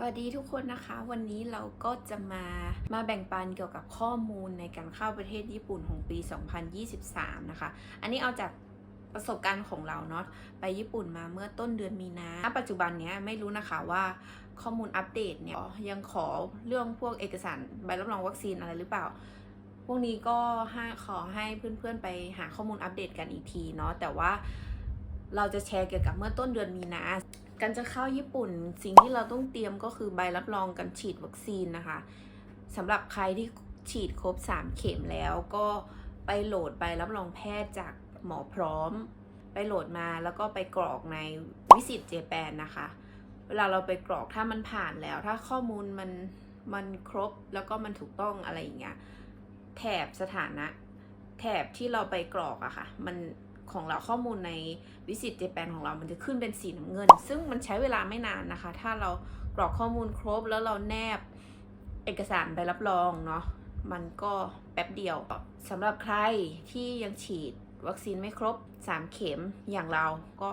สวัสดีทุกคนนะคะ วันนี้เราก็จะมามาแบ่งปันเกี่ยวกับข้อมูลในการเข้าประเทศญี่ปุ่นของปี 2023 นะคะ อันนี้เอาจากประสบการณ์ของเราเนาะไปญี่ปุ่นมาเมื่อต้นเดือนมีนาปัจจุบันเนี้ยไม่รู้นะคะว่าข้อมูลอัปเดตเนี่ยยังขอเรื่องพวกเอกสารใบรับรองวัคซีนอะไรหรือเปล่า พวกนี้ก็ขอให้เพื่อนๆไปหาข้อมูลอัปเดตกันอีกทีเนาะแต่ว่าเราจะแชร์เกี่ยวกับเมื่อต้นเดือนมีนา การจะเข้าญี่ปุ่นสิ่งที่เราต้องเตรียมก็คือใบรับรองการฉีดวัคซีนนะคะสำหรับใครที่ฉีดครบ 3 เข็มแล้วก็ไปโหลดใบรับรองแพทย์จากหมอพร้อม ไปโหลดมาแล้วก็ไปกรอกในวิสิตเจแปนนะคะ เวลาเราไปกรอกถ้ามันผ่านแล้ว ถ้าข้อมูลมันมันครบแล้วก็มันถูกต้องอะไรอย่างเงี้ยแถบสถานะแถบที่เราไปกรอกอะค่ะ มัน ของเราข้อมูลในวิสิตเจแปนของเรามันจะขึ้นเป็นสีน้ำเงิน ซึ่งมันใช้เวลาไม่นานนะคะ ถ้าเรากรอกข้อมูลครบแล้วเราแนบเอกสารใบรับรองเนาะมันก็แป๊บเดียวสำหรับใครที่ยังฉีดวัคซีนไม่ครบ 3 เข็มอย่างเราก็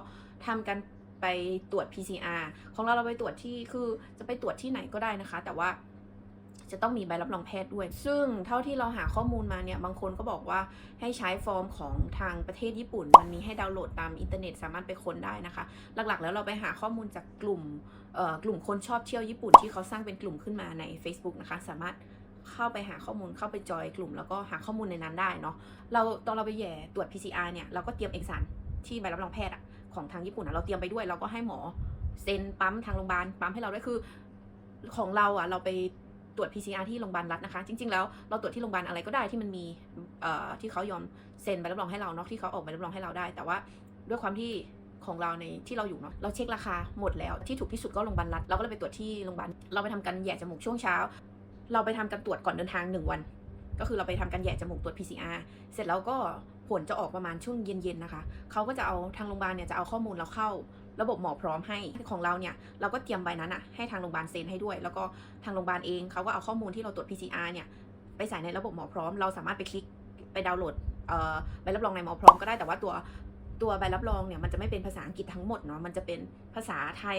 ทำกันไปตรวจ PCR ของเราเราไปตรวจที่คือจะไปตรวจที่ไหนก็ได้นะคะ แต่ว่า จะต้องมีใบรับรองแพทย์ด้วย ซึ่งเท่าที่เราหาข้อมูลมาเนี่ย บางคนก็บอกว่าให้ใช้ฟอร์มของทางประเทศญี่ปุ่น มันมีให้ดาวน์โหลดตามอินเทอร์เน็ตสามารถไปค้นได้นะคะ หลักๆ แล้วเราไปหาข้อมูลจากกลุ่มกลุ่มคนชอบเที่ยวญี่ปุ่นที่เขาสร้างเป็นกลุ่มขึ้นมาใน Facebook นะคะ สามารถเข้าไปหาข้อมูลเข้าไปจอยกลุ่ม แล้วก็หาข้อมูลในนั้นได้เนาะเราตอนเราไปแย่ตรวจ PCR เนี่ยเราก็เตรียมเอกสารที่ใบรับรองแพทย์อะของทางญี่ปุ่นอะเราเตรียมไปด้วยเราก็ให้หมอเซ็นปั๊มทางโรงพยาบาลปั๊มให้เราด้วยคือของเราอะเราไป ตรวจ PCR ที่โรงพยาบาลรัฐนะคะ จริง ๆ แล้วเราตรวจที่โรงพยาบาลอะไรก็ได้ที่มันมีที่เขายอมเซ็นใบรับรองให้เราเนาะที่เขาออกใบรับรองให้เราได้ แต่ว่าด้วยความที่ของเราในที่เราอยู่เนาะเราเช็คราคาหมดแล้วที่ถูกที่สุดก็โรงพยาบาลรัฐเราก็เลยไปตรวจที่โรงพยาบาลเราไปทำการแหย่จมูกช่วงเช้า เราไปทำการตรวจก่อนเดินทางหนึ่งวัน ก็คือเราไปทำการแหย่จมูกตรวจ PCR เสร็จแล้วก็ผลจะออกประมาณช่วงเย็นๆนะคะเขาก็จะเอาทางโรงพยาบาลเนี่ยจะเอาข้อมูลเราเข้า ระบบหมอพร้อมให้ของเราเนี่ยเราก็เตรียมใบนั้นอะให้ทางโรงพยาบาลเซ็นให้ด้วย แล้วก็ทางโรงพยาบาลเองเขาก็เอาข้อมูลที่เราตรวจ PCR เนี่ยไปใส่ในระบบหมอพร้อม เราสามารถไปคลิกไปดาวน์โหลดใบรับรองในหมอพร้อมก็ได้แต่ว่าตัวตัวใบรับรองเนี่ยมันจะไม่เป็นภาษาอังกฤษทั้งหมดเนาะมันจะเป็นภาษาไทย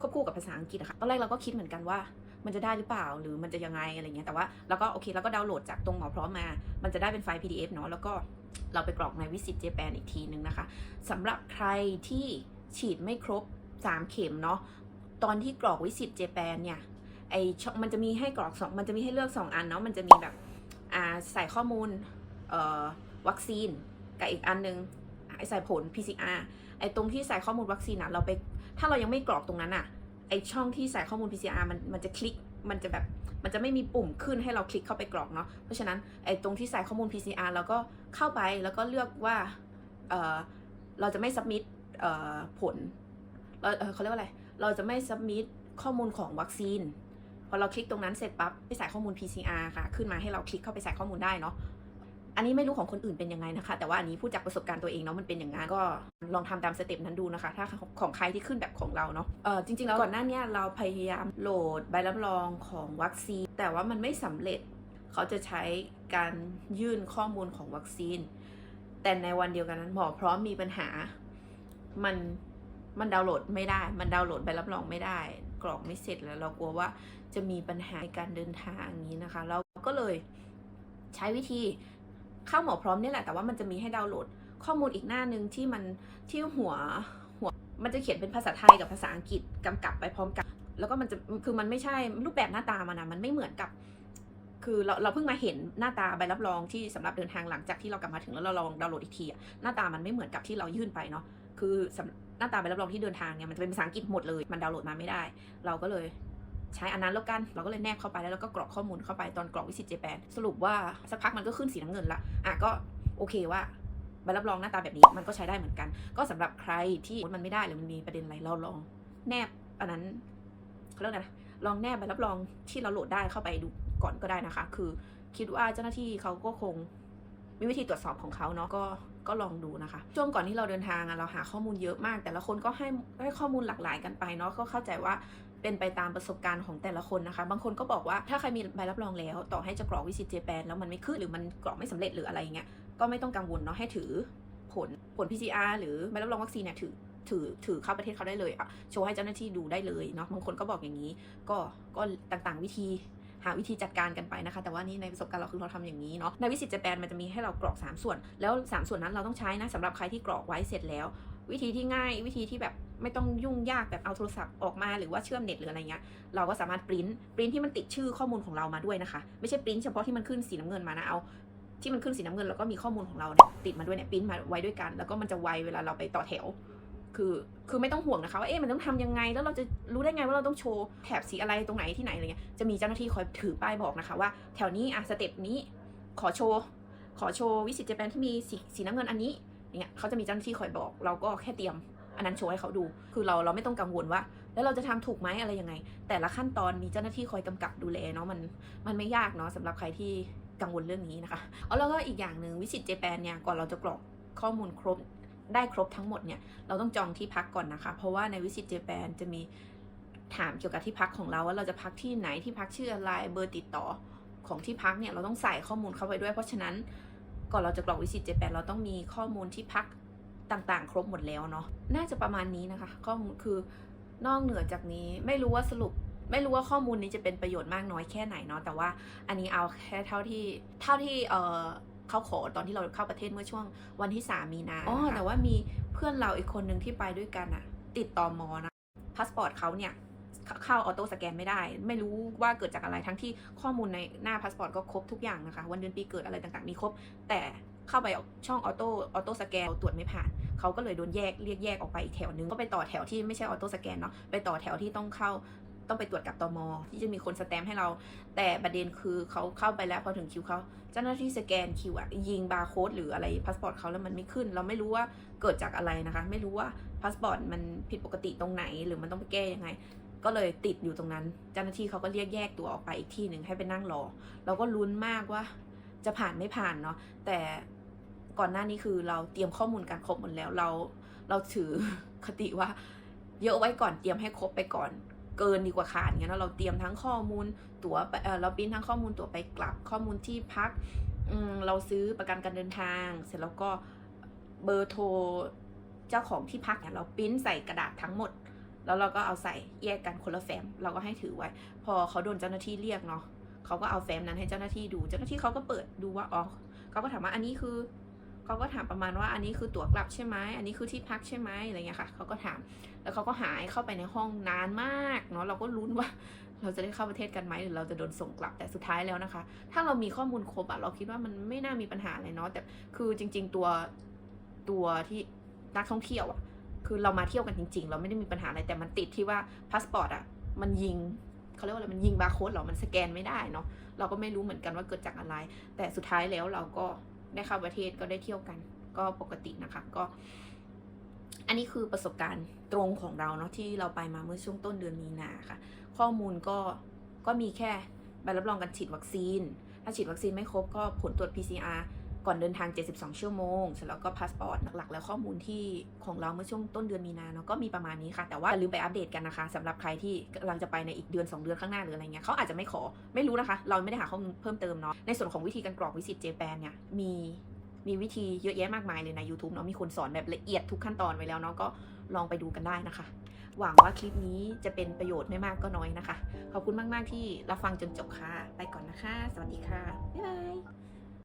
ควบคู่กับภาษาอังกฤษอะค่ะตอนแรกเราก็คิดเหมือนกันว่ามันจะได้หรือเปล่าหรือมันจะยังไงอะไรเงี้ยแต่ว่าเราก็โอเคเราก็ดาวน์โหลดจากตรงหมอพร้อมมา มันจะได้เป็นไฟล์ PDF เนาะแล้วก็เราไปกรอกในวิสิตเจแปนอีกทีนึงนะคะสำหรับใครที่ ฉีดไม่ครบ 3 เข็มเนาะตอนที่กรอกวิสิตเจแปนเนี่ยไอช่องมันจะมีให้กรอกสองมันจะมีให้เลือก 2 อันเนาะมันจะมีแบบอ่าใส่ข้อมูลเอ่อวัคซีนกับอีกอันนึงไอใส่ผล PCR ไอตรงที่ใส่ข้อมูลวัคซีนอะเราไปถ้าเรายังไม่กรอกตรงนั้นอะไอช่องที่ใส่ข้อมูล PCR มันมันจะคลิกมันจะแบบมันจะไม่มีปุ่มขึ้นให้เราคลิกเข้าไปกรอกเนาะเพราะฉะนั้นไอตรงที่ใส่ข้อมูล PCR เราก็เข้าไปแล้วก็เลือกว่าเออเราจะไม่ submit เอ่อ ผลเราเขาเรียกว่าอะไร เราจะไม่ submit ข้อมูลของวัคซีน พอเราคลิกตรงนั้นเสร็จปั๊บไปใส่ข้อมูล PCR ค่ะ ขึ้นมาให้เราคลิกเข้าไปใส่ข้อมูลได้เนาะ อันนี้ไม่รู้ของคนอื่นเป็นยังไงนะคะ แต่ว่าอันนี้พูดจากประสบการณ์ตัวเองเนาะ มันเป็นอย่างนั้นก็ลองทำตามสเต็ปนั้นดูนะคะ ถ้าของใครที่ขึ้นแบบของเราเนาะ เออจริงๆแล้วก่อนหน้านี้เราพยายามโหลดใบรับรองของวัคซีน แต่ว่ามันไม่สำเร็จ เขาจะใช้การยื่นข้อมูลของวัคซีน แต่ในวันเดียวกันนั้นหมอพร้อมมีปัญหา มันมันดาวน์โหลดไม่ได้ มันดาวน์โหลดใบรับรองไม่ได้ กรอกไม่เสร็จแล้ว เรากลัวว่าจะมีปัญหาในการเดินทางอย่างนี้นะคะ เราก็เลยใช้วิธีเข้าหมอพร้อมเนี่ยแหละ แต่ว่ามันจะมีให้ดาวน์โหลด ข้อมูลอีกหน้าหนึ่งที่มันที่หัวหัว มันจะเขียนเป็นภาษาไทยกับภาษาอังกฤษกำกับไปพร้อมกัน แล้วก็มันจะคือมันไม่ใช่รูปแบบหน้าตามันนะมันไม่เหมือนกับ คือเราเราเพิ่งมาเห็นหน้าตาใบรับรองที่สำหรับเดินทางหลังจากที่เรากลับมาถึงแล้วเราลองดาวน์โหลดอีกทีอะหน้าตามันไม่เหมือนกับที่เรายื่นไปเนาะ คือหน้าตาใบรับรองที่เดินทางเนี่ยมันจะเป็นภาษาอังกฤษหมดเลย มันดาวน์โหลดมาไม่ได้ เราก็เลยใช้อันนั้นแล้วกัน เราก็เลยแนบเข้าไปแล้วเราก็กรอกข้อมูลเข้าไปตอนกรอกวิสิตเจแปนสรุปว่าสักพักมันก็ขึ้นสีน้ำเงินละอะก็โอเคว่าใบรับรองหน้าตาแบบนี้มันก็ใช้ได้เหมือนกัน ก็สำหรับใครที่มันไม่ได้หรือมันมีประเด็นอะไรเราลองแนบอันนั้นเขาเรียกอะไรนะลองแนบใบรับรองที่เราโหลดได้เข้าไปดูก่อนก็ได้นะคะ คือคิดว่าเจ้าหน้าที่เขาก็คงมีวิธีตรวจสอบของเขาเนาะก็ ก็ลองดูนะคะ ช่วงก่อนที่เราเดินทางอะเราหาข้อมูลเยอะมาก แต่ละคนก็ให้ให้ข้อมูลหลากหลายกันไปเนาะก็เข้าใจว่าเป็นไปตามประสบการณ์ของแต่ละคนนะคะ บางคนก็บอกว่าถ้าใครมีใบรับรองแล้ว ต่อให้จะกรอกวิสิตเจแปนแล้วมันไม่ขึ้นหรือมันกรอกไม่สำเร็จหรืออะไรเงี้ยก็ไม่ต้องกังวลเนาะให้ถือผลผล PCR หรือใบรับรองวัคซีนเนี่ยถือถือถือเข้าประเทศเขาได้เลยอะโชว์ให้เจ้าหน้าที่ดูได้เลยเนาะบางคนก็บอกอย่างนี้ ก็ก็ต่างๆ วิธี หาวิธีจัดการกันไปนะคะ แต่ว่านี่ในประสบการณ์เราคือเราทำอย่างนี้เนาะในวิสิตเจแปนมันจะมีให้เรากรอก 3 ส่วน แล้ว 3 ส่วนนั้นเราต้องใช้นะสำหรับใครที่กรอกไว้เสร็จแล้ว วิธีที่ง่ายวิธีที่แบบไม่ต้องยุ่งยากแบบเอาโทรศัพท์ออกมาหรือว่าเชื่อมเน็ตหรืออะไรเงี้ยเราก็สามารถปริ้นปริ้นที่มันติดชื่อข้อมูลของเรามาด้วยนะคะ ไม่ใช่ปริ้นเฉพาะที่มันขึ้นสีน้ำเงินมานะเอาที่มันขึ้นสีน้ำเงินแล้วก็มีข้อมูลของเราเนี่ยติดมาด้วยเนี่ยปริ้นมาไว้ด้วยกัน แล้วก็มันจะไวเวลาเราไปต่อแถว คือคือไม่ต้องห่วงนะคะว่าเอ๊ะมันต้องทำยังไง แล้วเราจะรู้ได้ไงว่าเราต้องโชว์แถบสีอะไรตรงไหนที่ไหนอะไรเงี้ยจะมีเจ้าหน้าที่คอยถือป้ายบอกนะคะว่าแถวนี้อะสเต็ปนี้ขอโชว์ขอโชว์วิสิตเจแปนที่มีสีสีน้ำเงินอันนี้อย่างเงี้ยเขาจะมีเจ้าหน้าที่คอยบอก เราก็แค่เตรียม อันนั้นโชว์ให้เขาดู คือเราเราไม่ต้องกังวลว่า แล้วเราจะทำถูกไหมอะไรยังไง แต่ละขั้นตอนมีเจ้าหน้าที่คอยกำกับดูแลเนาะมันมันไม่ยากเนาะสำหรับใครที่กังวลเรื่องนี้นะคะเอาแล้วก็อีกอย่างหนึ่งวิสิตเจแปนเนี่ยก่อนเราจะกรอกข้อมูลครบ ได้ครบทั้งหมดเนี่ยเราต้องจองที่พักก่อนนะคะ เพราะว่าในวิสิตเจแปนจะมีถามเกี่ยวกับที่พักของเราว่าเราจะพักที่ไหนที่พักชื่ออะไรเบอร์ติดต่อของที่พักเนี่ยเราต้องใส่ข้อมูลเข้าไปด้วย เพราะฉะนั้นก่อนเราจะกรอกวิสิตเจแปนเราต้องมีข้อมูลที่พักต่างๆ ครบหมดแล้วเนาะน่าจะประมาณนี้นะคะ ข้อมูลคือนอกเหนือจากนี้ไม่รู้ว่าสรุปไม่รู้ว่าข้อมูลนี้จะเป็นประโยชน์มากน้อยแค่ไหนเนาะแต่ว่าอันนี้เอาแค่เท่าที่เท่าที่เออ เขาขอตอนที่เราเข้าประเทศเมื่อช่วงวันที่ 3 มีนาอ๋อแต่ว่ามีเพื่อนเราอีกคนหนึ่งที่ไปด้วยกันอะติดต่อมอนะพาสปอร์ตเขาเนี่ยเข้าเข้าออโต้สแกนไม่ได้ ไม่รู้ว่าเกิดจากอะไรทั้งที่ข้อมูลในหน้าพาสปอร์ตก็ครบทุกอย่างนะคะ วันเดือนปีเกิดอะไรต่างๆ มีครบ แต่เข้าไปช่องออโต้ออโต้สแกนตรวจไม่ผ่าน เขาก็เลยโดนแยกเรียกแยกออกไปอีกแถวนึง ก็ไปต่อแถวที่ไม่ใช่ออโต้สแกนเนาะไปต่อแถวที่ต้องเข้า ต้องไปตรวจกับตมที่จะมีคนสแตมป์ให้เรา แต่ประเด็นคือเขาเข้าไปแล้วพอถึงคิวเขาเจ้าหน้าที่สแกนคิวอะยิงบาร์โค้ดหรืออะไรพาสปอร์ตเขาแล้วมันไม่ขึ้น เราไม่รู้ว่าเกิดจากอะไรนะคะ ไม่รู้ว่าพาสปอร์ตมันผิดปกติตรงไหนหรือมันต้องไปแก้ยังไงก็เลยติดอยู่ตรงนั้น เจ้าหน้าที่เขาก็เรียกแยกตัวออกไปอีกที่หนึ่งให้ไปนั่งรอ เราก็ลุ้นมากว่าจะผ่านไม่ผ่านเนาะ แต่ก่อนหน้านี้คือเราเตรียมข้อมูลการครบหมดแล้ว เราเราถือคติว่า เยอะไว้ก่อนเตรียมให้ครบไปก่อน เกินดีกว่าขาดเงี้ยเราเตรียมทั้งข้อมูลตั๋วเราปิ้นทั้งข้อมูลตั๋วไปกลับข้อมูลที่พักเราซื้อประกันการเดินทาง เสร็จแล้วก็เบอร์โทรเจ้าของที่พักเนี่ยเราปิ้นใส่กระดาษทั้งหมด แล้วเราก็เอาใส่แยกกันคนละแฟ้มเราก็ให้ถือไว้ พอเขาโดนเจ้าหน้าที่เรียกเนาะเขาก็เอาแฟ้มนั้นให้เจ้าหน้าที่ดู เจ้าหน้าที่เขาก็เปิดดูว่าอ๋อเขาก็ถามว่าอันนี้คือ เขาก็ถามประมาณว่าอันนี้คือตั๋วกลับใช่ไหมอันนี้คือที่พักใช่ไหมอะไรเงี้ยค่ะเขาก็ถามแล้วเขาก็หายเข้าไปในห้องนานมากเนาะเราก็ลุ้นว่าเราจะได้เข้าประเทศกันไหมหรือเราจะโดนส่งกลับแต่สุดท้ายแล้วนะคะ ถ้าเรามีข้อมูลครบอะเราคิดว่ามันไม่น่ามีปัญหาอะไรเนาะแต่คือจริง ๆ ตัวตัวที่นักท่องเที่ยวอะคือเรามาเที่ยวกันจริง ๆ เราไม่ได้มีปัญหาอะไรแต่มันติดที่ว่าพาสปอร์ตอะมันยิงเขาเรียกว่าอะไรมันยิงบาร์โค้ดเหรอมันสแกนไม่ได้เนาะเราก็ไม่รู้เหมือนกันว่าเกิดจากอะไร แต่สุดท้ายแล้วเราก็ ได้เข้าประเทศก็ได้เที่ยวกัน ก็ปกตินะคะ ก็ อันนี้คือประสบการณ์ตรงของเราเนาะที่เราไปมาเมื่อช่วงต้นเดือนมีนาค่ะ ข้อมูลก็ก็มีแค่ใบรับรองการฉีดวัคซีน ถ้าฉีดวัคซีนไม่ครบก็ผลตรวจ PCR ก่อนเดินทาง 72 ชั่วโมง เสร็จแล้วก็พาสปอร์ตหลักๆ แล้วข้อมูลที่ของเราเมื่อช่วงต้นเดือนมีนาเนาะก็มีประมาณนี้ค่ะ แต่ว่าลืมไปอัปเดตกันนะคะสำหรับใครที่กำลังจะไปในอีกเดือน 2 เดือนข้างหน้าหรืออะไรเงี้ยเขาอาจจะไม่ขอไม่รู้นะคะ เราไม่ได้หาข้อมูลเพิ่มเติมเนาะในส่วนของวิธีการกรอกวิสิตเจแปนเนี่ยมีมีวิธีเยอะแยะมากมายเลยใน YouTube เนาะมีคนสอนแบบละเอียดทุกขั้นตอนไว้แล้วเนาะก็ลองไปดูกันได้นะคะ หวังว่าคลิปนี้จะเป็นประโยชน์ไม่มากก็น้อยนะคะ ขอบคุณมาก ๆ ที่รับฟังจนจบค่ะ ไปก่อนนะคะ สวัสดีค่ะ บ๊ายบาย